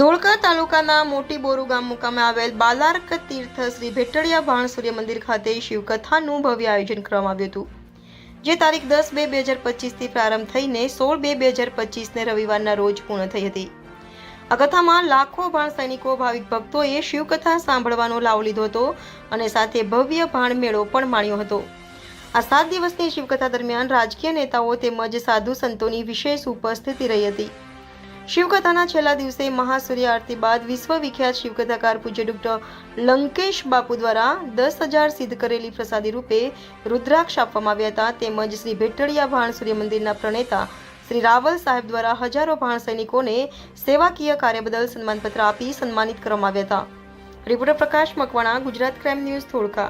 ધોળકા તાલુકાના મોટી બોરુ ગામ મુકામે આવેલ બાલાર્ક તીર્થ શ્રી ભેટળિયા ભાણ સૂર્ય મંદિર ખાતે શિવકથાનું ભવ્ય આયોજન કરવામાં આવ્યું હતું. જે તારીખ દસ બે બે હજાર પચીસથી પ્રારંભ થઈને સોળ બે બે હજાર પચીસને રવિવારના રોજ પૂર્ણ થઈ હતી. આ કથામાં લાખો ભાણ સૈનિકો, ભાવિક ભક્તોએ શિવકથા સાંભળવાનો લાવ લીધો હતો અને સાથે ભવ્ય ભાણ મેળો પણ માણ્યો હતો. આ સાત દિવસની શિવકથા દરમિયાન રાજકીય નેતાઓ તેમજ સાધુ સંતોની વિશેષ ઉપસ્થિતિ રહી હતી. શિવકથાના છેલ્લા દિવસે મહાસૂર્ય આરતી બાદ વિશ્વ વિખ્યાત શિવકથાકાર પૂજ્ય ડૉક્ટર લંકેશ બાપુ દ્વારા દસ હજાર સિદ્ધ કરેલી પ્રસાદી રૂપે રુદ્રાક્ષ આપવામાં આવ્યા હતા. તેમજ શ્રી ભેટળિયા ભાણ સૂર્ય મંદિરના પ્રણેતા શ્રી રાવલ સાહેબ દ્વારા હજારો ભાણ સૈનિકોને સેવાકીય કાર્ય બદલ સન્માનપત્ર આપી સન્માનિત કરવામાં આવ્યા હતા. Reporter Prakash Makwana, Gujarat crime news Dholka